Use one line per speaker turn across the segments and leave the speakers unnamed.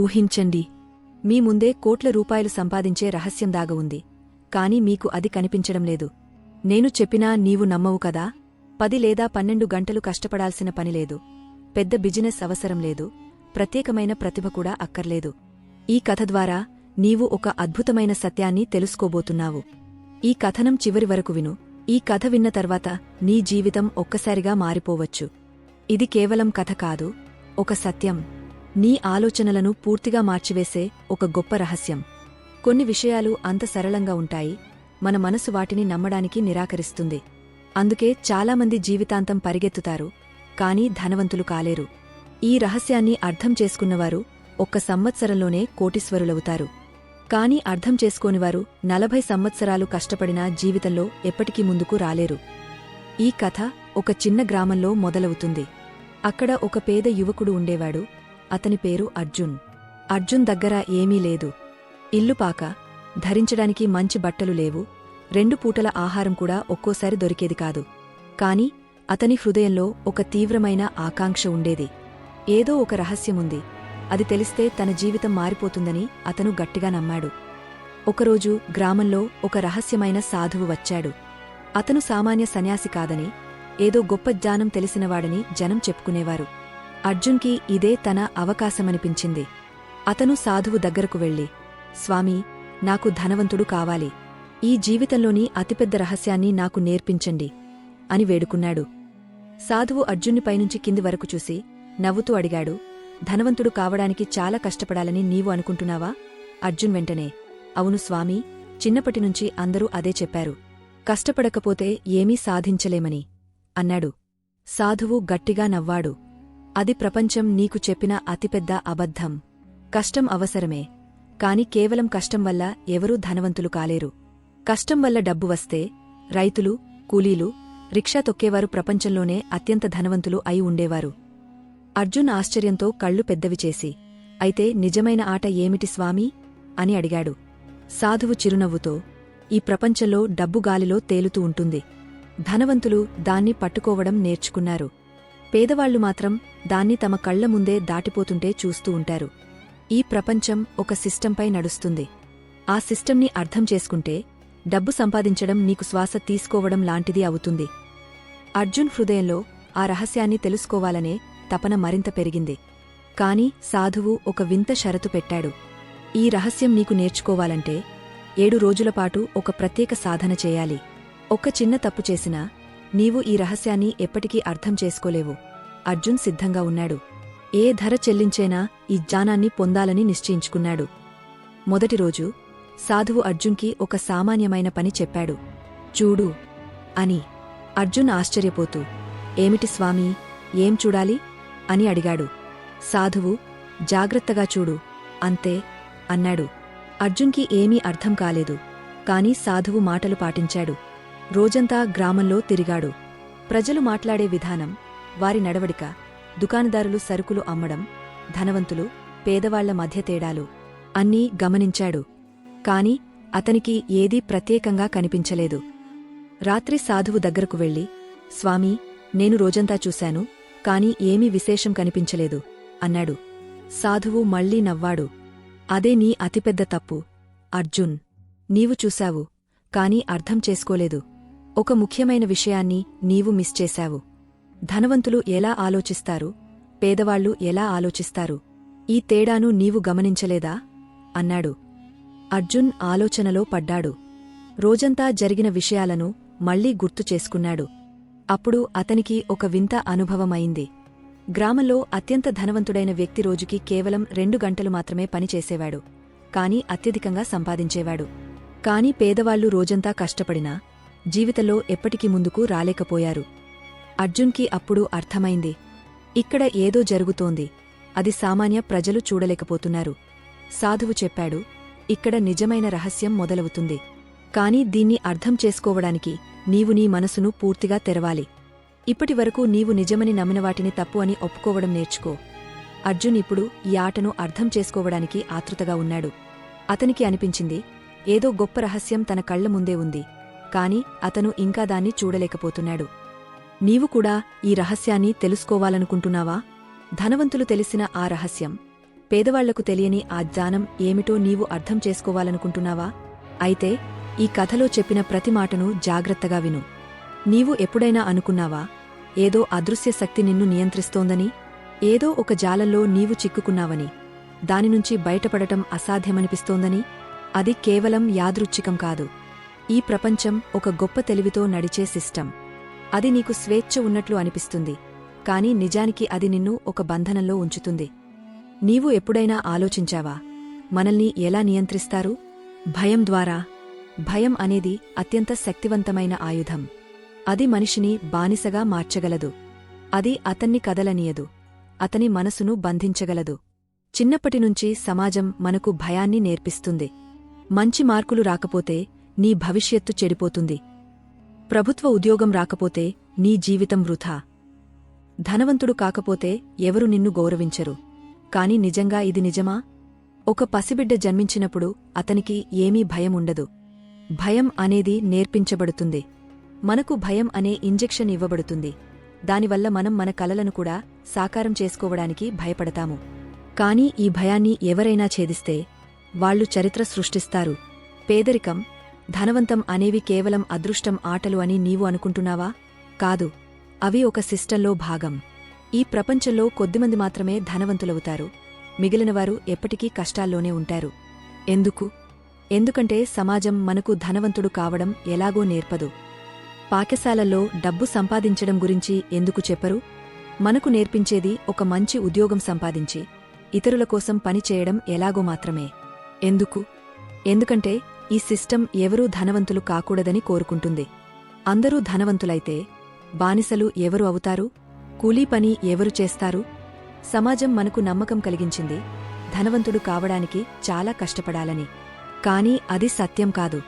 ఊహించండి. మీ ముందే కోట్ల రూపాయలు సంపాదించే రహస్యం దాగ ఉంది. కాని మీకు అది కనిపించడం లేదు. నేను చెప్పినా నీవు నమ్మవు కదా? పది లేదా పన్నెండు గంటలు కష్టపడాల్సిన పనిలేదు పెద్ద బిజినెస్ అవసరం లేదు. ప్రత్యేకమైన ప్రతిభ కూడా అక్కర్లేదు. ఈ కథ ద్వారా నీవు ఒక అద్భుతమైన సత్యాన్ని తెలుసుకోబోతున్నావు. ఈ కథనం చివరి వరకు విను. ఈ కథ విన్న తర్వాత నీ జీవితం ఒక్కసారిగా మారిపోవచ్చు. ఇది కేవలం కథ కాదు ఒక సత్యం. నీ ఆలోచనలను పూర్తిగా మార్చివేసే ఒక గొప్ప రహస్యం. కొన్ని విషయాలు అంత సరళంగా ఉంటాయి. మన మనసు వాటిని నమ్మడానికి నిరాకరిస్తుంది. అందుకే చాలామంది జీవితాంతం పరిగెత్తుతారు కాని ధనవంతులు కాలేరు. ఈ రహస్యాన్ని అర్థం చేసుకున్నవారు ఒక్క సంవత్సరంలోనే కోటీశ్వరులవుతారు. కాని అర్థం చేసుకోనివారు నలభై సంవత్సరాలు కష్టపడినా జీవితంలో ఎప్పటికీ ముందుకు రాలేరు. ఈ కథ ఒక చిన్న గ్రామంలో మొదలవుతుంది. అక్కడ ఒక పేద యువకుడు ఉండేవాడు. అతని పేరు అర్జున్. అర్జున్ దగ్గర ఏమీ లేదు. ఇల్లుపాక ధరించడానికి మంచి బట్టలు లేవు. రెండు పూటల ఆహారం కూడా ఒక్కోసారి దొరికేది కాదు. కాని అతని హృదయంలో ఒక తీవ్రమైన ఆకాంక్ష ఉండేది. ఏదో ఒక రహస్యముంది అది తెలిస్తే తన జీవితం మారిపోతుందని అతను గట్టిగా నమ్మాడు. ఒకరోజు గ్రామంలో ఒక రహస్యమైన సాధువు వచ్చాడు. అతను సామాన్య సన్యాసి కాదని ఏదో గొప్ప జ్ఞానం తెలిసినవాడని జనం చెప్పుకునేవారు. అర్జున్కి ఇదే తన అవకాశమనిపించింది. అతను సాధువు దగ్గరకు వెళ్ళి స్వామీ నాకు ధనవంతుడు కావాలి. ఈ జీవితంలోని అతిపెద్ద రహస్యాన్ని నాకు నేర్పించండి అని వేడుకున్నాడు. సాధువు అర్జున్నిపైనుంచి కింది వరకు చూసి నవ్వుతూ అడిగాడు ధనవంతుడు కావడానికి చాలా కష్టపడాలని నీవు అనుకుంటున్నావా? అర్జున్ వెంటనే అవును స్వామి చిన్నప్పటినుంచి అందరూ అదే చెప్పారు. కష్టపడకపోతే ఏమీ సాధించలేమని అన్నాడు. సాధువు గట్టిగా నవ్వాడు. అది ప్రపంచం నీకు చెప్పిన అతిపెద్ద అబద్ధం. కష్టం అవసరమే. కాని కేవలం కష్టం వల్ల ఎవరూ ధనవంతులు కాలేరు. కష్టం వల్ల డబ్బు వస్తే రైతులు కూలీలు రిక్షా తొక్కేవారు ప్రపంచంలోనే అత్యంత ధనవంతులు అయి ఉండేవారు. అర్జున్ ఆశ్చర్యంతో కళ్ళు పెద్దవి చేసి అయితే నిజమైన ఆట ఏమిటి స్వామీ? అని అడిగాడు. సాధువు చిరునవ్వుతో ఈ ప్రపంచంలో డబ్బు గాలిలో తేలుతూ ఉంటుంది. ధనవంతులు దాన్ని పట్టుకోవడం నేర్చుకున్నారు. పేదవాళ్ళు మాత్రం దాన్ని తమ కళ్ళ ముందే దాటిపోతుంటే చూస్తూ ఉంటారు. ఈ ప్రపంచం ఒక సిస్టంపై నడుస్తుంది. ఆ సిస్టంని అర్థం చేసుకుంటే డబ్బు సంపాదించడం నీకు శ్వాస తీసుకోవడం లాంటిది అవుతుంది. అర్జున్ హృదయంలో ఆ రహస్యాన్ని తెలుసుకోవాలనే తపన మరింత పెరిగింది. కాని సాధువు ఒక వింత షరతు పెట్టాడు. ఈ రహస్యం నీకు నేర్చుకోవాలంటే ఏడు రోజులపాటు ఒక ప్రత్యేక సాధన చేయాలి. ఒక్క చిన్న తప్పు చేసినా నీవు ఈ రహస్యాన్ని ఎప్పటికీ అర్థం చేసుకోలేవు. అర్జున్ సిద్ధంగా ఉన్నాడు. ఏ ధర చెల్లించేనా ఈ జ్ఞానాన్ని పొందాలని నిశ్చయించుకున్నాడు. మొదటి రోజు సాధువు అర్జున్కి ఒక సామాన్యమైన పని చెప్పాడు. చూడు అని అర్జున్ ఆశ్చర్యపోతూ ఏమిటి స్వామీ? ఏం చూడాలి? అని అడిగాడు. సాధువు జాగ్రత్తగా చూడు. అంతే? అన్నాడు. అర్జున్కి ఏమీ అర్థం కాలేదు. కాని సాధువు మాటలు పాటించాడు. రోజంతా గ్రామంలో తిరిగాడు. ప్రజలు మాట్లాడే విధానం వారి నడవడిక దుకాణదారులు సరుకులు అమ్మడం ధనవంతులు పేదవాళ్ళ మధ్య తేడాలు అన్నీ గమనించాడు. కాని అతనికి ఏదీ ప్రత్యేకంగా కనిపించలేదు. రాత్రి సాధువు దగ్గరకు వెళ్ళి స్వామీ నేను రోజంతా చూశాను కాని ఏమీ విశేషం కనిపించలేదు అన్నాడు. సాధువు మళ్ళీ నవ్వాడు. అదే నీ అతిపెద్ద తప్పు అర్జున్. నీవు చూశావు కాని అర్థం చేసుకోలేదు. ఒక ముఖ్యమైన విషయాన్ని నీవు మిస్ చేశావు. ధనవంతులు ఎలా ఆలోచిస్తారు? పేదవాళ్ళు ఎలా ఆలోచిస్తారు? ఈ తేడాను నీవు గమనించలేదా? అన్నాడు. అర్జున్ ఆలోచనలో పడ్డాడు. రోజంతా జరిగిన విషయాలను మళ్ళీ గుర్తు చేసుకున్నాడు. అప్పుడు అతనికి ఒక వింత అనుభవమైంది. గ్రామంలో అత్యంత ధనవంతుడైన వ్యక్తి రోజుకి కేవలం రెండు గంటలు మాత్రమే పనిచేసేవాడు కాని అత్యధికంగా సంపాదించేవాడు. కాని పేదవాళ్ళు రోజంతా కష్టపడినా జీవితంలో ఎప్పటికీ ముందుకు రాలేకపోయారు. అర్జున్కి అప్పుడు అర్థమైంది. ఇక్కడ ఏదో జరుగుతోంది. అది సామాన్య ప్రజలు చూడలేకపోతున్నారు. సాధువు చెప్పాడు ఇక్కడ నిజమైన రహస్యం మొదలవుతుంది. కాని దీన్ని అర్థం చేసుకోవడానికి నీవు నీ మనసును పూర్తిగా తెరవాలి. ఇప్పటివరకు నీవు నిజమని నమ్మిన వాటిని తప్పు అని ఒప్పుకోవడం నేర్చుకో. అర్జున్ ఇప్పుడు ఈ ఆటను అర్థం చేసుకోవడానికి ఆతృతగా ఉన్నాడు. అతనికి అనిపించింది ఏదో గొప్ప రహస్యం తన కళ్ళ ముందే ఉంది. కాని అతను ఇంకా దాన్ని చూడలేకపోతున్నాడు. నీవు కూడా ఈ రహస్యాన్ని తెలుసుకోవాలనుకుంటున్నావా? ధనవంతులు తెలిసిన ఆ రహస్యం. పేదవాళ్ళకు తెలియని ఆ జ్ఞానం ఏమిటో నీవు అర్థం చేసుకోవాలనుకుంటున్నావా? అయితే ఈ కథలో చెప్పిన ప్రతి మాటను జాగ్రత్తగా విను. నీవు ఎప్పుడైనా అనుకున్నావా? ఏదో అదృశ్య శక్తి నిన్ను నియంత్రిస్తోందని? ఏదో ఒక జాలల్లో నీవు చిక్కుకున్నావని? దానినుంచి బయటపడటం అసాధ్యమనిపిస్తోందని? అది కేవలం యాదృచ్ఛికం కాదు. ఈ ప్రపంచం ఒక గొప్ప తెలివితో నడిచే సిస్టమ్. అది నీకు స్వేచ్ఛ ఉన్నట్లు అనిపిస్తుంది కాని నిజానికి అది నిన్ను ఒక బంధనంలో ఉంచుతుంది. నీవు ఎప్పుడైనా ఆలోచించావా మనల్ని ఎలా నియంత్రిస్తారు? భయం ద్వారా. భయం అనేది అత్యంత శక్తివంతమైన ఆయుధం. అది మనిషిని బానిసగా మార్చగలదు. అది అతన్ని కదలనీయదు. అతని మనసును బంధించగలదు. చిన్నప్పటినుంచి సమాజం మనకు భయాన్ని నేర్పిస్తుంది. మంచి మార్కులు రాకపోతే నీ భవిష్యత్తు చెడిపోతుంది. ప్రభుత్వ ఉద్యోగం రాకపోతే నీ జీవితం వృథా ధనవంతుడు కాకపోతే ఎవరు నిన్ను గౌరవించరు. కాని నిజంగా ఇది నిజమా? ఒక పసిబిడ్డ జన్మించినప్పుడు అతనికి ఏమీ భయం ఉండదు. భయం అనేది నేర్పించబడుతుంది. మనకు భయం అనే ఇంజెక్షన్ ఇవ్వబడుతుంది. దానివల్ల మనం మన కలలను కూడా సాకారం చేసుకోవడానికి భయపడతాము. కాని ఈ భయాన్ని ఎవరైనా ఛేదిస్తే వాళ్ళు చరిత్ర సృష్టిస్తారు. పేదరికం ధనవంతం అనేవి కేవలం అదృష్టం ఆటలు అని నీవు అనుకుంటున్నావా? కాదు. అవి ఒక సిస్టంలో భాగం. ఈ ప్రపంచంలో కొద్దిమంది మాత్రమే ధనవంతులవుతారు. మిగిలినవారు ఎప్పటికీ కష్టాల్లోనే ఉంటారు. ఎందుకు? ఎందుకంటే సమాజం మనకు ధనవంతుడు కావడం ఎలాగో నేర్పదు. పాఠశాలల్లో డబ్బు సంపాదించడం గురించి ఎందుకు చెప్పరు? మనకు నేర్పించేది ఒక మంచి ఉద్యోగం సంపాదించి ఇతరుల కోసం పనిచేయడం ఎలాగో మాత్రమే. ఎందుకు? ఎందుకంటే ఈ సిస్టం ఎవరూ ధనవంతులు కాకూడదని కోరుకుంటుంది. అందరూ ధనవంతులైతే బానిసలు ఎవరు అవుతారు? కూలీ పని ఎవరు చేస్తారు? సమాజం మనకు నమ్మకం కలిగించింది. ధనవంతుడు కావడానికి చాలా కష్టపడాలని. కాని అది సత్యం కాదు.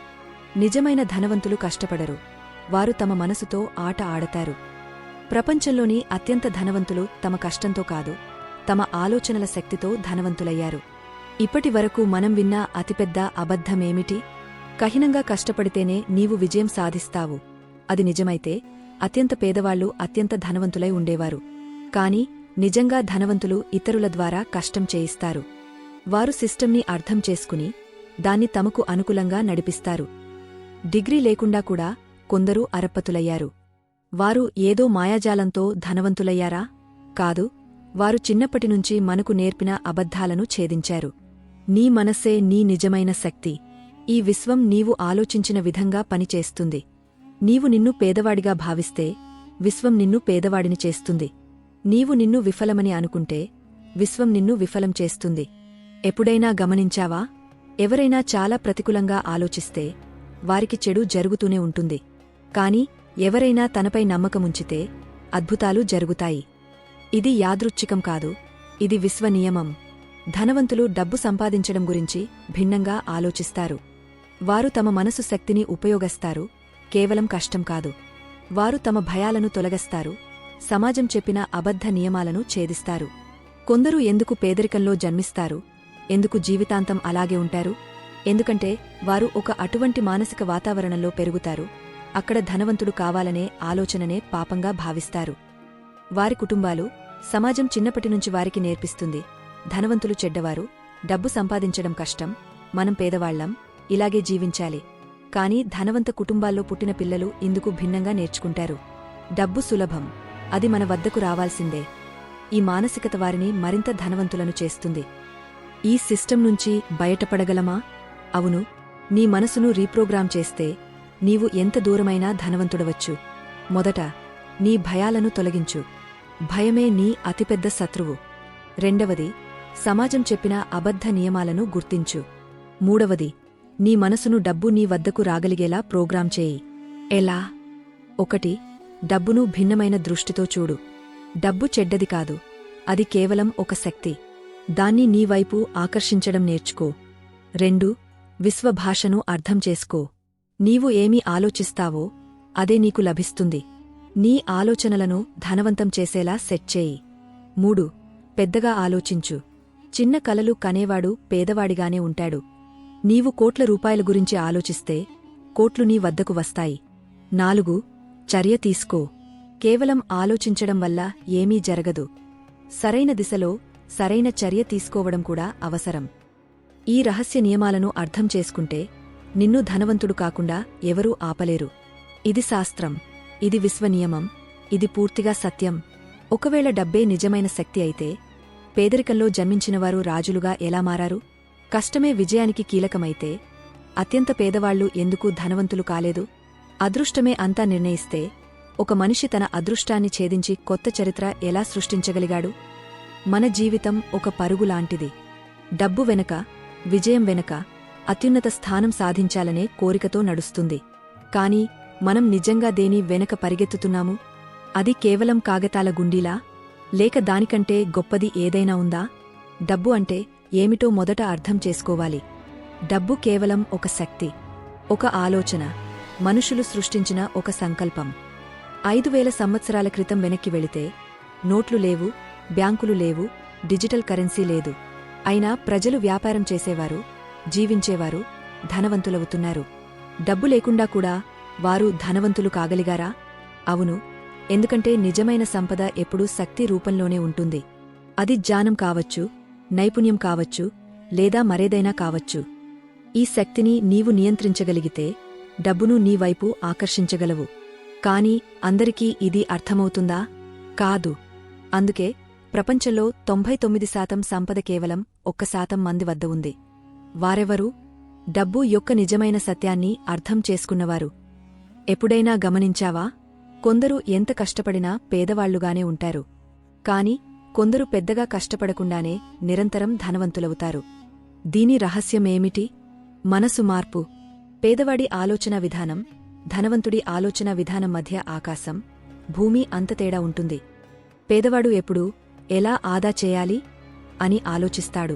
నిజమైన ధనవంతులు కష్టపడరు. వారు తమ మనసుతో ఆట ఆడతారు. ప్రపంచంలోని అత్యంత ధనవంతులు తమ కష్టంతో కాదు తమ ఆలోచనల శక్తితో ధనవంతులయ్యారు. ఇప్పటి వరకు మనం విన్న అతిపెద్ద అబద్ధమేమిటి? కఠినంగా కష్టపడితేనే నీవు విజయం సాధిస్తావు. అది నిజమైతే అత్యంత పేదవాళ్ళు అత్యంత ధనవంతులై ఉండేవారు. కాని నిజంగా ధనవంతులు ఇతరుల ద్వారా కష్టం చేయిస్తారు. వారు సిస్టంని అర్థం చేసుకుని దాన్ని తమకు అనుకూలంగా నడిపిస్తారు. డిగ్రీ లేకుండా కూడా కొందరు అరప్పతులయ్యారు. వారు ఏదో మాయాజాలంతో ధనవంతులయ్యారా? కాదు వారు చిన్నప్పటినుంచి మనకు నేర్పిన అబద్ధాలను ఛేదించారు. నీ మనస్సే నీ నిజమైన శక్తి. ఈ విశ్వం నీవు ఆలోచించిన విధంగా పనిచేస్తుంది. నీవు నిన్ను పేదవాడిగా భావిస్తే విశ్వం నిన్ను పేదవాడిని చేస్తుంది. నీవు నిన్ను విఫలమని అనుకుంటే విశ్వం నిన్ను విఫలం చేస్తుంది. ఎప్పుడైనా గమనించావా? ఎవరైనా చాలా ప్రతికూలంగా ఆలోచిస్తే వారికి చెడు జరుగుతూనే ఉంటుంది. కాని ఎవరైనా తనపై నమ్మకముంచితే అద్భుతాలు జరుగుతాయి. ఇది యాదృచ్ఛికం కాదు ఇది విశ్వనియమం. ధనవంతులు డబ్బు సంపాదించడం గురించి భిన్నంగా ఆలోచిస్తారు. వారు తమ మనసు శక్తిని ఉపయోగస్తారు. కేవలం కష్టం కాదు. వారు తమ భయాలను తొలగస్తారు. సమాజం చెప్పిన అబద్ధ నియమాలను ఛేదిస్తారు. కొందరు ఎందుకు పేదరికంలో జన్మిస్తారు? ఎందుకు జీవితాంతం అలాగే ఉంటారు? ఎందుకంటే వారు ఒక అటువంటి మానసిక వాతావరణంలో పెరుగుతారు. అక్కడ ధనవంతుడు కావాలనే ఆలోచననే పాపంగా భావిస్తారు. వారి కుటుంబాలు సమాజం చిన్నప్పటినుంచి వారికి నేర్పిస్తుంది. ధనవంతులు చెడ్డవారు డబ్బు సంపాదించడం కష్టం మనం పేదవాళ్ళం ఇలాగే జీవించాలి. కాని ధనవంత కుటుంబాల్లో పుట్టిన పిల్లలు ఇందుకు భిన్నంగా నేర్చుకుంటారు. డబ్బు సులభం అది మన వద్దకు రావాల్సిందే. ఈ మానసికత వారిని మరింత ధనవంతులను చేస్తుంది. ఈ సిస్టం నుంచి బయటపడగలమా? అవును నీ మనసును రీప్రోగ్రామ్ చేస్తే నీవు ఎంత దూరమైనా ధనవంతుడవచ్చు. మొదట నీ భయాలను తొలగించు. భయమే నీ అతిపెద్ద శత్రువు. రెండవది సమాజం చెప్పిన అబద్ధ నియమాలను గుర్తించు. మూడవది నీ మనసును డబ్బు నీ వద్దకు రాగలిగేలా ప్రోగ్రాం చేయి. ఎలా? ఒకటి డబ్బును భిన్నమైన దృష్టితో చూడు. డబ్బు చెడ్డది కాదు అది కేవలం ఒక శక్తి. దాన్ని నీవైపు ఆకర్షించడం నేర్చుకో. రెండు విశ్వభాషను అర్థం చేసుకో. నీవు ఏమి ఆలోచిస్తావో అదే నీకు లభిస్తుంది. నీ ఆలోచనలను ధనవంతం చేసేలా సెట్ చేయి. మూడు పెద్దగా ఆలోచించు. చిన్న కలలు కనేవాడు పేదవాడిగానే ఉంటాడు. నీవు కోట్ల రూపాయల గురించి ఆలోచిస్తే కోట్లు నీ వద్దకు వస్తాయి. నాలుగు చర్య తీసుకో. కేవలం ఆలోచించడం వల్ల ఏమీ జరగదు. సరైన దిశలో సరైన చర్య తీసుకోవడం కూడా అవసరం. ఈ రహస్య నియమాలను అర్థం చేసుకుంటే నిన్ను ధనవంతుడు కాకుండా ఎవరూ ఆపలేరు. ఇది శాస్త్రం. ఇది విశ్వనియమం. ఇది పూర్తిగా సత్యం. ఒకవేళ డబ్బే నిజమైన శక్తి అయితే పేదరికంలో జన్మించినవారు రాజులుగా ఎలా మారారు? కష్టమే విజయానికి కీలకమైతే అత్యంత పేదవాళ్ళు ఎందుకు ధనవంతులు కాలేదు? అదృష్టమే అంతా నిర్ణయిస్తే ఒక మనిషి తన అదృష్టాన్ని ఛేదించి కొత్త చరిత్ర ఎలా సృష్టించగలిగాడు? మన జీవితం ఒక పరుగులాంటిది డబ్బు వెనక విజయం వెనక అత్యున్నత స్థానం సాధించాలనే కోరికతో నడుస్తుంది. కాని మనం నిజంగా దేని వెనక పరిగెత్తుతున్నాము? అది కేవలం కాగతాల గుండీలా? లేక దానికంటే గొప్పది ఏదైనా ఉందా? డబ్బు అంటే ఏమిటో మొదట అర్థం చేసుకోవాలి. డబ్బు కేవలం ఒక శక్తి ఒక ఆలోచన మనుషులు సృష్టించిన ఒక సంకల్పం. ఐదు వేల సంవత్సరాల క్రితం వెనక్కి వెళితే నోట్లు లేవు బ్యాంకులు లేవు డిజిటల్ కరెన్సీ లేదు. అయినా ప్రజలు వ్యాపారం చేసేవారు జీవించేవారు ధనవంతులవుతున్నారు. డబ్బు లేకుండా కూడా వారు ధనవంతులు కాగలిగారా? అవును ఎందుకంటే నిజమైన సంపద ఎప్పుడూ శక్తి రూపంలోనే ఉంటుంది. అది జ్ఞానం కావచ్చు నైపుణ్యం కావచ్చు లేదా మరేదైనా కావచ్చు. ఈ శక్తిని నీవు నియంత్రించగలిగితే డబ్బును నీవైపు ఆకర్షించగలవు. కాని అందరికీ ఇది అర్థమవుతుందా? కాదు. అందుకే ప్రపంచంలో తొంభై తొమ్మిది శాతం సంపద కేవలం ఒక్క శాతం మంది వద్ద ఉంది. వారెవరు? డబ్బు యొక్క నిజమైన సత్యాన్ని అర్థం చేసుకున్నవారు. ఎప్పుడైనా గమనించావా? కొందరు ఎంత కష్టపడినా పేదవాళ్ళుగానే ఉంటారు. కాని కొందరు పెద్దగా కష్టపడకుండానే నిరంతరం ధనవంతులవుతారు. దీని రహస్యమేమిటి? మనసు మార్పు. పేదవాడి ఆలోచన విధానం ధనవంతుడి ఆలోచన విధానం మధ్య ఆకాశం భూమి అంత తేడా ఉంటుంది. పేదవాడు ఎప్పుడూ ఎలా ఆదా చేయాలి? అని ఆలోచిస్తాడు.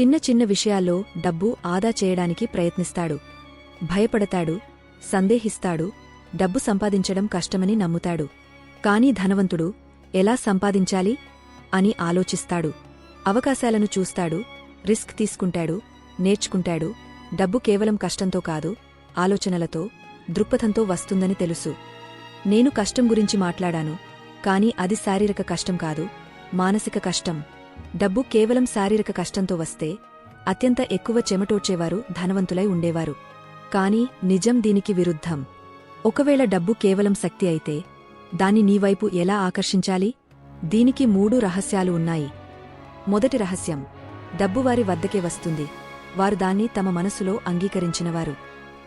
చిన్న చిన్న విషయాల్లో డబ్బు ఆదా చేయడానికి ప్రయత్నిస్తాడు. భయపడతాడు సందేహిస్తాడు డబ్బు సంపాదించడం కష్టమని నమ్ముతాడు. కాని ధనవంతుడు ఎలా సంపాదించాలి అని ఆలోచిస్తాడు. అవకాశాలను చూస్తాడు రిస్క్ తీసుకుంటాడు నేర్చుకుంటాడు. డబ్బు కేవలం కష్టంతో కాదు ఆలోచనలతో దృక్పథంతో వస్తుందని తెలుసు. నేను కష్టం గురించి మాట్లాడాను కాని అది శారీరక కష్టం కాదు మానసిక కష్టం. డబ్బు కేవలం శారీరక కష్టంతో వస్తే అత్యంత ఎక్కువ చెమటోడ్చేవారు ధనవంతులై ఉండేవారు. కాని నిజం దీనికి విరుద్ధం. ఒకవేళ డబ్బు కేవలం శక్తి అయితే దాన్ని నీవైపు ఎలా ఆకర్షించాలి? దీనికి మూడు రహస్యాలు ఉన్నాయి. మొదటి రహస్యం డబ్బు వారి వద్దకే వస్తుంది. వారు దాన్ని తమ మనసులో అంగీకరించినవారు.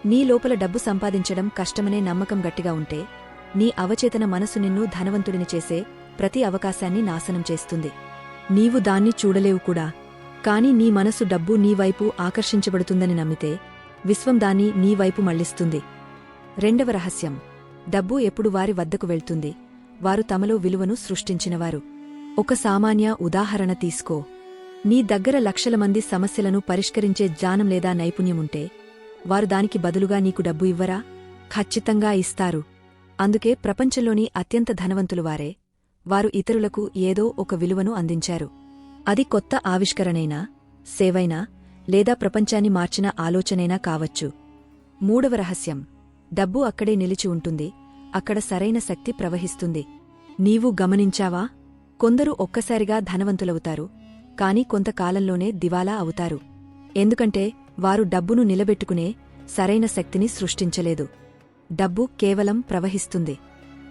నీ లోపల డబ్బు సంపాదించడం కష్టమనే నమ్మకం గట్టిగా ఉంటే నీ అవచేతన మనసు నిన్ను ధనవంతుడిని చేసే ప్రతి అవకాశాన్ని నాశనం చేస్తుంది. నీవు దాన్ని చూడలేవు కూడా. కాని నీ మనసు డబ్బు నీవైపు ఆకర్షించబడుతుందని నమ్మితే విశ్వం దాన్ని నీవైపు మళ్ళిస్తుంది రెండవ రహస్యం. డబ్బు ఎప్పుడు వారి వద్దకు వెళ్తుంది. వారు తమలో విలువను సృష్టించినవారు. ఒక సామాన్య ఉదాహరణ తీసుకో. నీ దగ్గర లక్షల మంది సమస్యలను పరిష్కరించే జ్ఞానం లేదా నైపుణ్యముంటే వారు దానికి బదులుగా నీకు డబ్బు ఇవ్వరా? ఖచ్చితంగా ఇస్తారు. అందుకే ప్రపంచంలోని అత్యంత ధనవంతులు వారే. వారు ఇతరులకు ఏదో ఒక విలువను అందించారు. అది కొత్త ఆవిష్కరణైనా సేవైనా లేదా ప్రపంచాన్ని మార్చిన ఆలోచనైనా కావచ్చు. మూడవ రహస్యం. డబ్బు అక్కడే నిలిచి ఉంటుంది. అక్కడ సరైన శక్తి ప్రవహిస్తుంది. నీవు గమనించావా? కొందరు ఒక్కసారిగా ధనవంతులవుతారు. కాని కొంతకాలంలోనే దివాలా అవుతారు. ఎందుకంటే వారు డబ్బును నిలబెట్టుకునే సరైన శక్తిని సృష్టించలేదు. డబ్బు కేవలం ప్రవహిస్తుంది.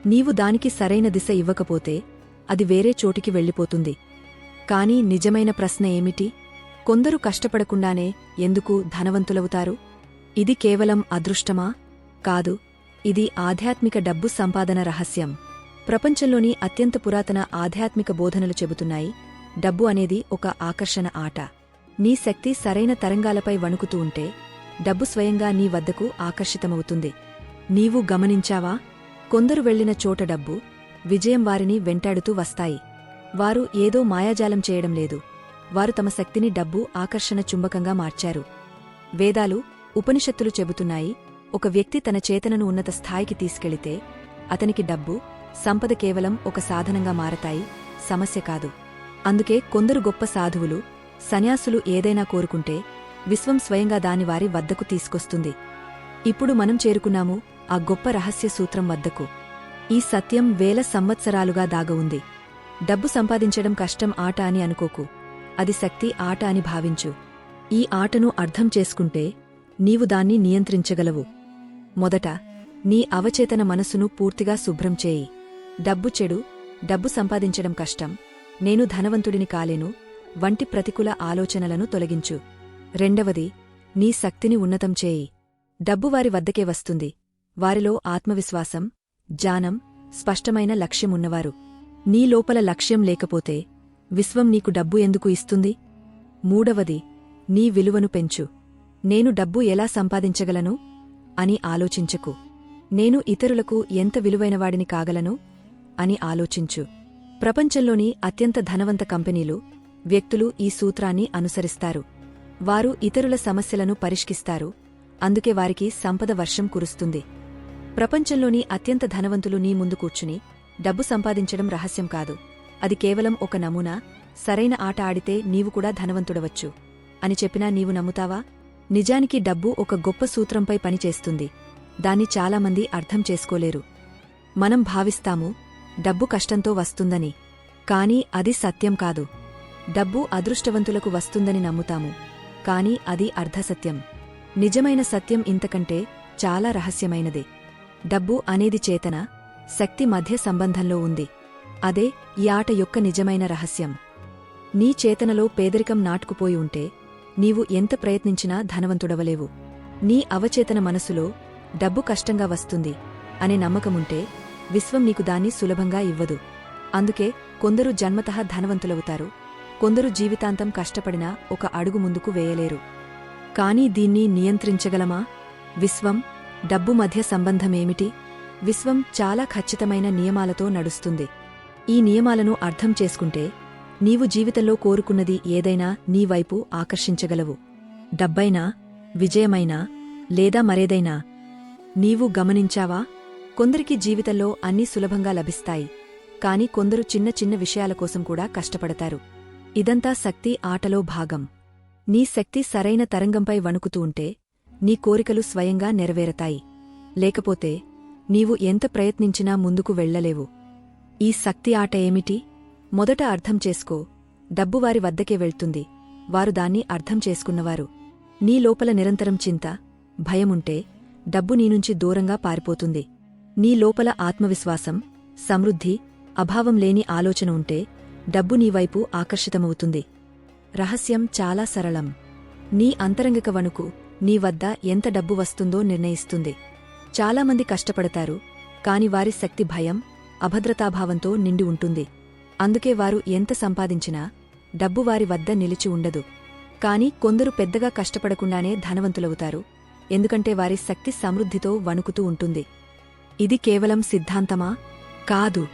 నీవు దానికి సరైన దిశ ఇవ్వకపోతే అది వేరే చోటికి వెళ్ళిపోతుంది. కాని నిజమైన ప్రశ్న ఏమిటి? కొందరు కష్టపడకుండానే ఎందుకు ధనవంతులవుతారు? ఇది కేవలం అదృష్టమా? కాదు ఇది ఆధ్యాత్మిక డబ్బు సంపాదన రహస్యం. ప్రపంచంలోని అత్యంత పురాతన ఆధ్యాత్మిక బోధనలు చెబుతున్నాయి డబ్బు అనేది ఒక ఆకర్షణ ఆట. నీ శక్తి సరైన తరంగాలపై వణుకుతూ ఉంటే డబ్బు స్వయంగా నీ వద్దకు ఆకర్షితమవుతుంది. నీవు గమనించావా? కొందరు వెళ్ళిన చోట డబ్బు విజయం వారిని వెంటాడుతూ వస్తాయి. వారు ఏదో మాయాజాలం చేయడం లేదు. వారు తమ శక్తిని డబ్బు ఆకర్షణ చుంబకంగా మార్చారు. వేదాలు ఉపనిషత్తులు చెబుతున్నాయి ఒక వ్యక్తి తన చేతనను ఉన్నత స్థాయికి తీసుకెళితే అతనికి డబ్బు సంపద కేవలం ఒక సాధనంగా మారతాయి సమస్య కాదు. అందుకే కొందరు గొప్ప సాధువులు సన్యాసులు ఏదైనా కోరుకుంటే విశ్వం స్వయంగా దాని వారి వద్దకు తీసుకొస్తుంది. ఇప్పుడు మనం చేరుకున్నాము ఆ గొప్ప రహస్య సూత్రం వద్దకు. ఈ సత్యం వేల సంవత్సరాలుగా దాగ ఉంది. డబ్బు సంపాదించడం కష్టం ఆట అని అనుకోకు. అది శక్తి ఆట అని భావించు. ఈ ఆటను అర్థం చేసుకుంటే నీవు దాన్ని నియంత్రించగలవు. మొదట నీ అవచేతన మనసును పూర్తిగా శుభ్రం చేయి. డబ్బు చెడు డబ్బు సంపాదించడం కష్టం. నేను ధనవంతుడిని కాలేను. వంటి ప్రతికూల ఆలోచనలను తొలగించు. రెండవది నీ శక్తిని ఉన్నతం చేయి. డబ్బు వారి వద్దకే వస్తుంది. వారిలో ఆత్మవిశ్వాసం జానం స్పష్టమైన లక్ష్యమున్నవారు నీ లోపల లక్ష్యం లేకపోతే విశ్వం నీకు డబ్బు ఎందుకు ఇస్తుంది? మూడవది నీ విలువను పెంచు. నేను డబ్బు ఎలా సంపాదించగలను? అని ఆలోచించకు. నేను ఇతరులకు ఎంత విలువైనవాడిని కాగలను? అని ఆలోచించు. ప్రపంచంలోని అత్యంత ధనవంత కంపెనీలు వ్యక్తులు ఈ సూత్రాన్ని అనుసరిస్తారు. వారు ఇతరుల సమస్యలను పరిష్కిస్తారు. అందుకే వారికి సంపద వర్షం కురుస్తుంది. ప్రపంచంలోని అత్యంత ధనవంతులు నీ ముందు కూర్చుని డబ్బు సంపాదించడం రహస్యం కాదు. అది కేవలం ఒక నమూనా. సరైన ఆట ఆడితే నీవు కూడా ధనవంతుడవచ్చు. అని చెప్పినా నీవు నమ్ముతావా? నిజానికి డబ్బు ఒక గొప్ప సూత్రంపై పనిచేస్తుంది. దాన్ని చాలామంది అర్థం చేసుకోలేరు. మనం భావిస్తాము డబ్బు కష్టంతో వస్తుందని. కాని అది సత్యం కాదు. డబ్బు అదృష్టవంతులకు వస్తుందని నమ్ముతాము. కాని అది అర్ధసత్యం. నిజమైన సత్యం ఇంతకంటే చాలా రహస్యమైనదే. డబ్బు అనేది చేతన శక్తి మధ్య సంబంధంలో ఉంది. అదే ఈ ఆట యొక్క నిజమైన రహస్యం. నీ చేతనలో పేదరికం నాటుకుపోయి ఉంటే నీవు ఎంత ప్రయత్నించినా ధనవంతుడవలేవు. నీ అవచేతన మనసులో డబ్బు కష్టంగా వస్తుంది అనే నమ్మకముంటే విశ్వం నీకు దాన్ని సులభంగా ఇవ్వదు. అందుకే కొందరు జన్మతః ధనవంతులవుతారు. కొందరు జీవితాంతం కష్టపడినా ఒక అడుగు ముందుకు వేయలేరు. కాని దీన్ని నియంత్రించగలమా? విశ్వం డబ్బు మధ్య సంబంధమేమిటి? విశ్వం చాలా ఖచ్చితమైన నియమాలతో నడుస్తుంది. ఈ నియమాలను అర్థం చేసుకుంటే నీవు జీవితంలో కోరుకున్నది ఏదైనా నీ వైపు ఆకర్షించగలవు. డబ్బైనా విజయమైనా లేదా మరేదైనా నీవు గమనించావా? కొందరికి జీవితంలో అన్నీ సులభంగా లభిస్తాయి కాని కొందరు చిన్న చిన్న విషయాల కోసం కూడా కష్టపడతారు. ఇదంతా శక్తి ఆటలో భాగం. నీ శక్తి సరైన తరంగంపై వణుకుతూ ఉంటే నీ కోరికలు స్వయంగా నెరవేరతాయి. లేకపోతే నీవు ఎంత ప్రయత్నించినా ముందుకు వెళ్ళలేవు ఈ శక్తి ఆట ఏమిటి? మొదట అర్థం చేసుకో. డబ్బు వారి వద్దకే వెళ్తుంది. వారు దాన్ని అర్థం చేసుకున్నవారు. నీ లోపల నిరంతరం చింత భయముంటే డబ్బు నీనుంచి దూరంగా పారిపోతుంది. నీ లోపల ఆత్మవిశ్వాసం సమృద్ధి అభావం లేని ఆలోచన ఉంటే డబ్బు నీవైపు ఆకర్షితమవుతుంది. రహస్యం చాలా సరళం. నీ అంతరంగిక వణుకు నీ వద్ద ఎంత డబ్బు వస్తుందో నిర్ణయిస్తుంది. చాలామంది కష్టపడతారు కాని వారి శక్తి భయం అభద్రతాభావంతో నిండి ఉంటుంది. అందుకే వారు ఎంత సంపాదించినా డబ్బు వారి వద్ద నిలిచి ఉండదు. కాని కొందరు పెద్దగా కష్టపడకుండానే ధనవంతులవుతారు. ఎందుకంటే వారి శక్తి సమృద్ధితో వణుకుతూ ఉంటుంది. ఇది కేవలం సిద్ధాంతమా? కాదు.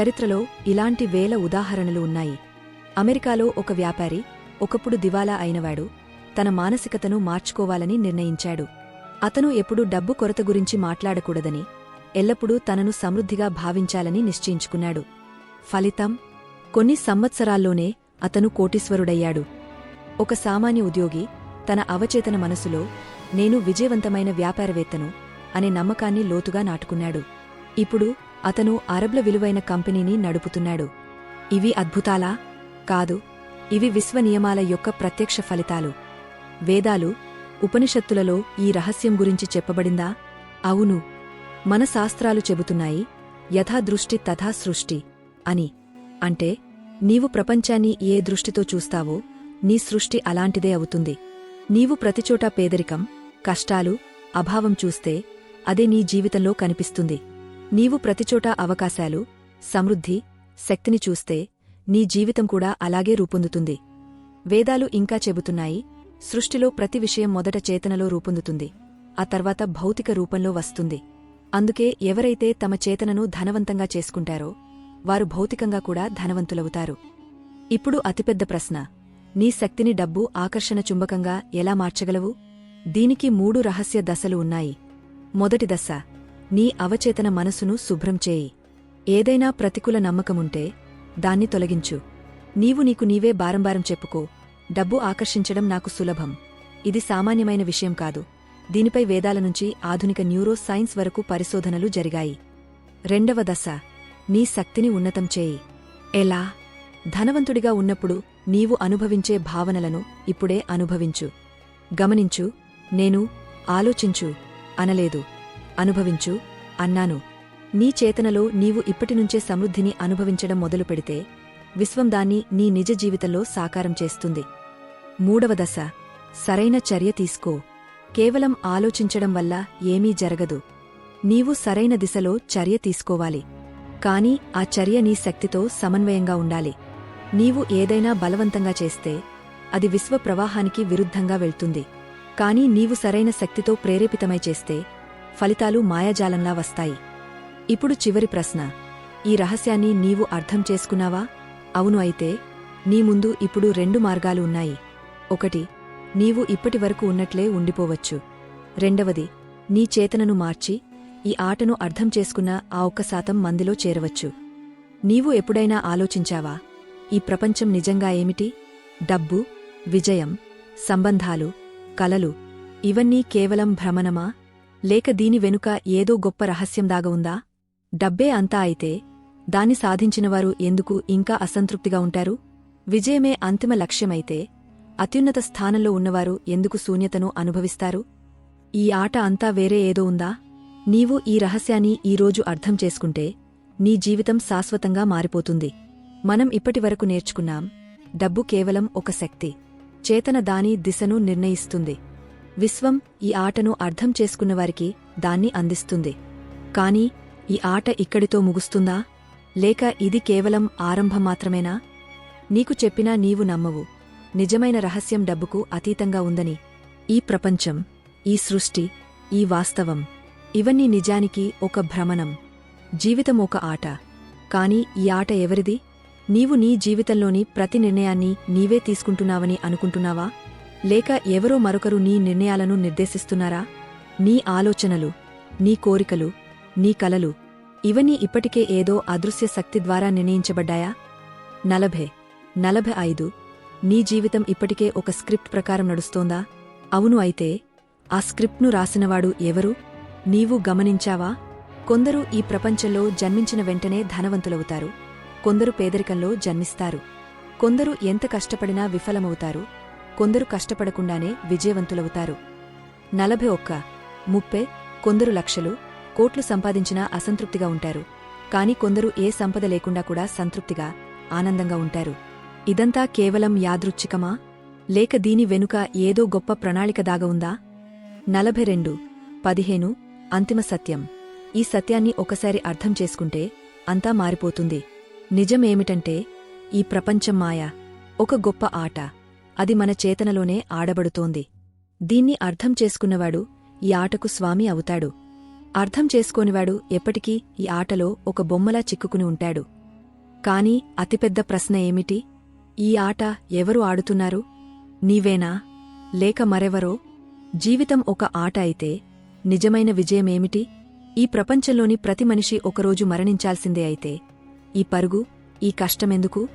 చరిత్రలో ఇలాంటి వేల ఉదాహరణలు ఉన్నాయి. అమెరికాలో ఒక వ్యాపారి ఒకప్పుడు దివాలా అయినవాడు తన మానసికతను మార్చుకోవాలని నిర్ణయించాడు. అతను ఎప్పుడూ డబ్బు కొరత గురించి మాట్లాడకూడదని ఎల్లప్పుడూ తనను సమృద్ధిగా భావించాలని నిశ్చయించుకున్నాడు. ఫలితం కొన్ని సంవత్సరాల్లోనే అతను కోటీశ్వరుడయ్యాడు. ఒక సామాన్య ఉద్యోగి తన అవచేతన మనసులో నేను విజయవంతమైన వ్యాపారవేత్తను అనే నమ్మకాన్ని లోతుగా నాటుకున్నాడు. ఇప్పుడు అతను అరబ్ల విలువైన కంపెనీని నడుపుతున్నాడు. ఇవి అద్భుతాలా? కాదు. ఇవి విశ్వనియమాల యొక్క ప్రత్యక్ష ఫలితాలు. వేదాలు ఉపనిషత్తులలో ఈ రహస్యం గురించి చెప్పబడిందా? అవును. మన శాస్త్రాలు చెబుతున్నాయి యథాదృష్టి తథా సృష్టి. అని. అంటే నీవు ప్రపంచాన్ని ఏ దృష్టితో చూస్తావో నీ సృష్టి అలాంటిదే అవుతుంది. నీవు ప్రతిచోటా పేదరికం కష్టాలు అభావం చూస్తే అదే నీ జీవితంలో కనిపిస్తుంది. నీవు ప్రతిచోటా అవకాశాలు సమృద్ధి శక్తిని చూస్తే నీ జీవితం కూడా అలాగే రూపొందుతుంది. వేదాలు ఇంకా చెబుతున్నాయి సృష్టిలో ప్రతి విషయం మొదట చేతనలో రూపొందుతుంది. ఆ తర్వాత భౌతిక రూపంలో వస్తుంది. అందుకే ఎవరైతే తమ చేతనను ధనవంతంగా చేసుకుంటారో వారు భౌతికంగా కూడా ధనవంతులవుతారు. ఇప్పుడు అతిపెద్ద ప్రశ్న. నీ శక్తిని డబ్బు ఆకర్షణ చుంబకంగా ఎలా మార్చగలవు? దీనికి మూడు రహస్య దశలు ఉన్నాయి. మొదటి దశ. నీ అవచేతన మనసును శుభ్రం చేయి. ఏదైనా ప్రతికూల నమ్మకముంటే దాన్ని తొలగించు. నీవు నీకు నీవే బారంబారం చెప్పుకో. డబ్బు ఆకర్షించడం నాకు సులభం. ఇది సామాన్యమైన విషయం కాదు. దీనిపై వేదాల నుంచి ఆధునిక న్యూరో సైన్స్ వరకు పరిశోధనలు జరిగాయి. రెండవ దశ. నీ శక్తిని ఉన్నతం చేయి. ఎలా? ధనవంతుడిగా ఉన్నప్పుడు నీవు అనుభవించే భావనలను ఇప్పుడే అనుభవించు. గమనించు నేను ఆలోచించు అనలేదు. అనుభవించు అన్నాను. నీ చేతనలో నీవు ఇప్పటినుంచే సమృద్ధిని అనుభవించడం మొదలుపెడితే విశ్వం దాన్ని నీ నిజ జీవితంలో సాకారం చేస్తుంది. మూడవ దశ సరైన చర్య తీసుకో. కేవలం ఆలోచించడం వల్ల ఏమీ జరగదు. నీవు సరైన దిశలో చర్య తీసుకోవాలి. కానీ ఆ చర్య నీ శక్తితో సమన్వయంగా ఉండాలి. నీవు ఏదైనా బలవంతంగా చేస్తే అది విశ్వ ప్రవాహానికి విరుద్ధంగా వెళ్తుంది. కాని నీవు సరైన శక్తితో ప్రేరేపితమై చేస్తే ఫలితాలు మాయాజాలంలా వస్తాయి. ఇప్పుడు చివరి ప్రశ్న. ఈ రహస్యాన్ని నీవు అర్థం చేసుకున్నావా? అవును అయితే నీ ముందు ఇప్పుడు రెండు మార్గాలు ఉన్నాయి. ఒకటి నీవు ఇప్పటివరకు ఉన్నట్లే ఉండిపోవచ్చు. రెండవది నీ చేతనను మార్చి ఈ ఆటను అర్థం చేసుకున్న ఆ ఒక్క శాతం మందిలో చేరవచ్చు. నీవు ఎప్పుడైనా ఆలోచించావా? ఈ ప్రపంచం నిజంగా ఏమిటి? డబ్బు విజయం సంబంధాలు కలలు ఇవన్నీ కేవలం భ్రమణమా? లేక దీని వెనుక ఏదో గొప్ప రహస్యం దాగ ఉందా? డబ్బే అంతా అయితే దాన్ని సాధించినవారు ఎందుకు ఇంకా అసంతృప్తిగా ఉంటారు? విజయమే అంతిమ లక్ష్యమైతే అత్యున్నత స్థానంలో ఉన్నవారు ఎందుకు శూన్యతను అనుభవిస్తారు? ఈ ఆట అంతా వేరే ఏదో ఉందా? నీవు ఈ రహస్యాన్ని ఈరోజు అర్థం చేసుకుంటే నీ జీవితం శాశ్వతంగా మారిపోతుంది. మనం ఇప్పటివరకు నేర్చుకున్నాం డబ్బు కేవలం ఒక శక్తి చేతన దాని దిశను నిర్ణయిస్తుంది. విశ్వం ఈ ఆటను అర్థం చేసుకున్నవారికి దాన్ని అందిస్తుంది. కాని ఈ ఆట ఇక్కడితో ముగుస్తుందా? లేక ఇది కేవలం ఆరంభం మాత్రమేనా? నీకు చెప్పినా నీవు నమ్మవు. నిజమైన రహస్యం డబ్బుకు అతీతంగా ఉందని. ఈ ప్రపంచం ఈ సృష్టి ఈ వాస్తవం ఇవన్నీ నిజానికి ఒక భ్రమణం. జీవితం ఒక ఆట. కాని ఈ ఆట ఎవరిది? నీవు నీ జీవితంలోని ప్రతి నిర్ణయాన్ని నీవే తీసుకుంటున్నావని అనుకుంటున్నావా? లేక ఎవరో మరొకరు నీ నిర్ణయాలను నిర్దేశిస్తున్నారా? నీ ఆలోచనలు నీ కోరికలు నీ కలలు ఇవన్నీ ఇప్పటికే ఏదో అదృశ్య శక్తి ద్వారా నిర్ణయించబడ్డాయా? నలభై నలభై ఐదు నీ జీవితం ఇప్పటికే ఒక స్క్రిప్ట్ ప్రకారం నడుస్తోందా? అవును అయితే ఆ స్క్రిప్ట్ను రాసినవాడు ఎవరు? నీవు గమనించావా? కొందరు ఈ ప్రపంచంలో జన్మించిన వెంటనే ధనవంతులవుతారు. కొందరు పేదరికంలో జన్మిస్తారు. కొందరు ఎంత కష్టపడినా విఫలమవుతారు. కొందరు కష్టపడకుండానే విజయవంతులవుతారు. నలభై ఒక్క ముప్పై కొందరు లక్షలు కోట్లు సంపాదించినా అసంతృప్తిగా ఉంటారు. కాని కొందరు ఏ సంపద లేకుండా కూడా సంతృప్తిగా ఆనందంగా ఉంటారు. ఇదంతా కేవలం యాదృచ్ఛికమా? లేక దీని వెనుక ఏదో గొప్ప ప్రణాళిక దాగ ఉందా? నలభై రెండు పదిహేను అంతిమ సత్యం. ఈ సత్యాన్ని ఒకసారి అర్థం చేసుకుంటే అంతా మారిపోతుంది. నిజమేమిటంటే ఈ ప్రపంచం మాయ ఒక గొప్ప ఆట. అది మన చేతనలోనే ఆడబడుతోంది. దీన్ని అర్థం చేసుకున్నవాడు ఈ ఆటకు స్వామి అవుతాడు. అర్థం చేసుకోనివాడు ఎప్పటికీ ఈ ఆటలో ఒక బొమ్మలా చిక్కుకుని ఉంటాడు. కాని అతిపెద్ద ప్రశ్న ఏమిటి? ఈ ఆట ఎవరు ఆడుతున్నారు? నీవేనా? లేక మరెవరో? జీవితం ఒక ఆట అయితే నిజమైన విజయమేమిటి? ఈ ప్రపంచంలోని ప్రతి మనిషి ఒకరోజు మరణించాల్సిందే అయితే. ఈ పరుగు ఈ కష్టమెందుకు?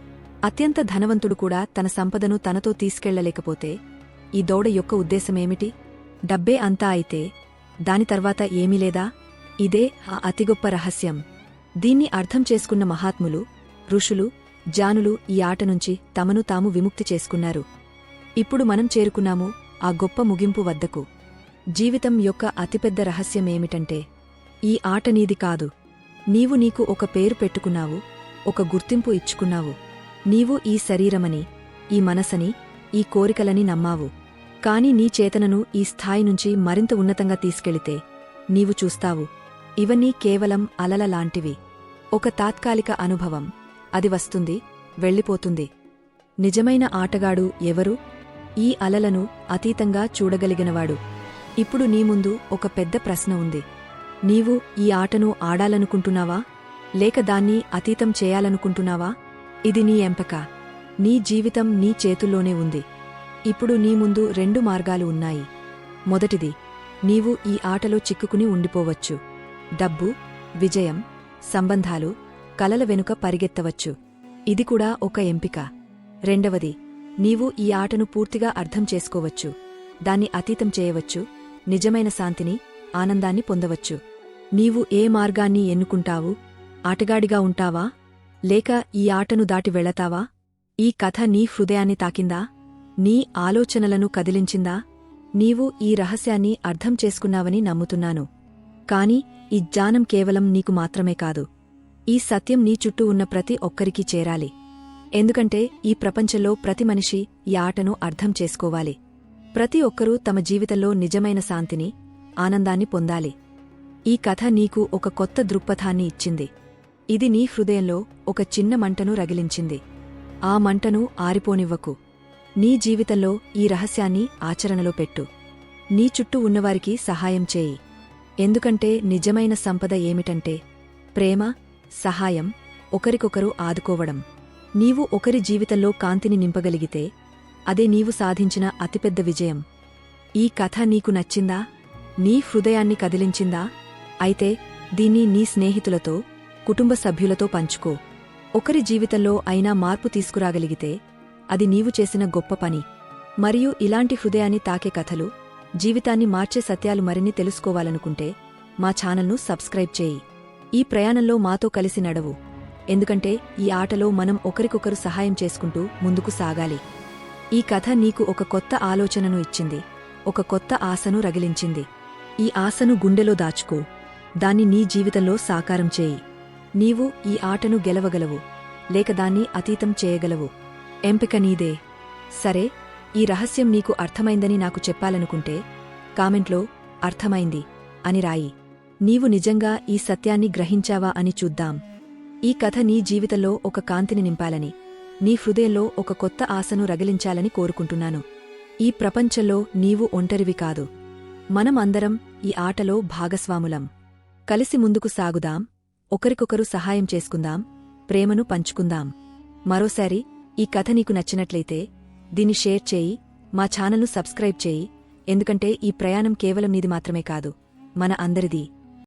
అత్యంత ధనవంతుడు కూడా తన సంపదను తనతో తీసుకెళ్ళలేకపోతే ఈ దౌడ యొక్క ఉద్దేశమేమిటి? డబ్బే అంతా అయితే దాని తర్వాత ఏమీ లేదా? ఇదే ఆ అతిగొప్ప రహస్యం. దీన్ని అర్థం చేసుకున్న మహాత్ములు ఋషులు జానులు ఈ ఆట నుంచి తమను తాము విముక్తి చేసుకున్నారు. ఇప్పుడు మనం చేరుకున్నాము ఆ గొప్ప ముగింపు వద్దకు. జీవితం యొక్క అతిపెద్ద రహస్యమేమిటంటే ఈ ఆట నీది కాదు. నీవు నీకు ఒక పేరు పెట్టుకున్నావు ఒక గుర్తింపు ఇచ్చుకున్నావు. నీవు ఈ శరీరమని ఈ మనసని ఈ కోరికలని నమ్మావు. కాని నీ చేతనను ఈ స్థాయి నుంచి మరింత ఉన్నతంగా తీసుకెళితే నీవు చూస్తావు ఇవన్నీ కేవలం అలల లాంటివి. ఒక తాత్కాలిక అనుభవం. అది వస్తుంది వెళ్ళిపోతుంది. నిజమైన ఆటగాడు ఎవరు? ఈ అలలను అతీతంగా చూడగలిగినవాడు. ఇప్పుడు నీ ముందు ఒక పెద్ద ప్రశ్న ఉంది. నీవు ఈ ఆటను ఆడాలనుకుంటున్నావా? లేక దాన్ని అతీతం చేయాలనుకుంటున్నావా? ఇది నీ ఎంపక. నీ జీవితం నీ చేతుల్లోనే ఉంది. ఇప్పుడు నీ ముందు రెండు మార్గాలు ఉన్నాయి. మొదటిది నీవు ఈ ఆటలో చిక్కుకుని ఉండిపోవచ్చు. డబ్బు విజయం సంబంధాలు కలల వెనుక పరిగెత్తవచ్చు. ఇది కూడా ఒక ఎంపిక. రెండవది నీవు ఈ ఆటను పూర్తిగా అర్థం చేసుకోవచ్చు. దాన్ని అతీతం చేయవచ్చు. నిజమైన శాంతిని ఆనందాన్ని పొందవచ్చు. నీవు ఏ మార్గాన్ని ఎన్నుకుంటావు? ఆటగాడిగా ఉంటావా? లేక ఈ ఆటను దాటి వెళతావా? ఈ కథ నీ హృదయాన్ని తాకిందా? నీ ఆలోచనలను కదిలించిందా? నీవు ఈ రహస్యాన్ని అర్థం చేసుకున్నావని నమ్ముతున్నాను. కాని ఈ జ్ఞానం కేవలం నీకు మాత్రమే కాదు. ఈ సత్యం నీ చుట్టూ ఉన్న ప్రతి ఒక్కరికీ చేరాలి. ఎందుకంటే ఈ ప్రపంచంలో ప్రతి మనిషి ఈ ఆటను అర్థం చేసుకోవాలి. ప్రతి ఒక్కరూ తమ జీవితంలో నిజమైన శాంతిని ఆనందాన్ని పొందాలి. ఈ కథ నీకు ఒక కొత్త దృక్పథాన్ని ఇచ్చింది. ఇది నీ హృదయంలో ఒక చిన్న మంటను రగిలించింది. ఆ మంటను ఆరిపోనివ్వకు. నీ జీవితంలో ఈ రహస్యాన్ని ఆచరణలో పెట్టు. నీ చుట్టూ ఉన్నవారికి సహాయం చేయి. ఎందుకంటే నిజమైన సంపద ఏమిటంటే ప్రేమ సహాయం ఒకరికొకరు ఆదుకోవడం. నీవు ఒకరి జీవితంలో కాంతిని నింపగలిగితే అదే నీవు సాధించిన అతిపెద్ద విజయం. ఈ కథ నీకు నచ్చిందా? నీ హృదయాన్ని కదిలించిందా? అయితే దీన్ని నీ స్నేహితులతో కుటుంబ సభ్యులతో పంచుకో. ఒకరి జీవితంలో అయినా మార్పు తీసుకురాగలిగితే అది నీవు చేసిన గొప్ప పని. మరియు ఇలాంటి హృదయాన్ని తాకే కథలు జీవితాన్ని మార్చే సత్యాలు మరిన్ని తెలుసుకోవాలనుకుంటే మా ఛానల్ను సబ్స్క్రైబ్ చేయి. ఈ ప్రయాణంలో మాతో కలిసి నడవు. ఎందుకంటే ఈ ఆటలో మనం ఒకరికొకరు సహాయం చేసుకుంటూ ముందుకు సాగాలి. ఈ కథ నీకు ఒక కొత్త ఆలోచనను ఇచ్చింది. ఒక కొత్త ఆశను రగిలించింది. ఈ ఆశను గుండెలో దాచుకో. దాన్ని నీ జీవితంలో సాకారం చేయి. నీవు ఈ ఆటను గెలవగలవు. లేక దాన్ని అతీతం చేయగలవు. ఎంపిక నీదే. సరే ఈ రహస్యం నీకు అర్థమైందని నాకు చెప్పాలనుకుంటే కామెంట్లో అర్థమైంది అని రాయి. నీవు నిజంగా ఈ సత్యాన్ని గ్రహించావా అని చూద్దాం. ఈ కథ నీ జీవితంలో ఒక కాంతిని నింపాలని. నీ హృదయంలో ఒక కొత్త ఆశను రగిలించాలని కోరుకుంటున్నాను. ఈ ప్రపంచంలో నీవు ఒంటరివి కాదు. మనం అందరం ఈ ఆటలో భాగస్వాములం. కలిసి ముందుకు సాగుదాం. ఒకరికొకరు సహాయం చేసుకుందాం. ప్రేమను పంచుకుందాం. మరోసారి ఈ కథ నీకు నచ్చినట్లయితే దీన్ని షేర్ చేయి మా ఛానల్ను సబ్స్క్రైబ్ చేయి ఎందుకంటే ఈ ప్రయాణం కేవలం నీది మాత్రమే కాదు మన అందరిదీ.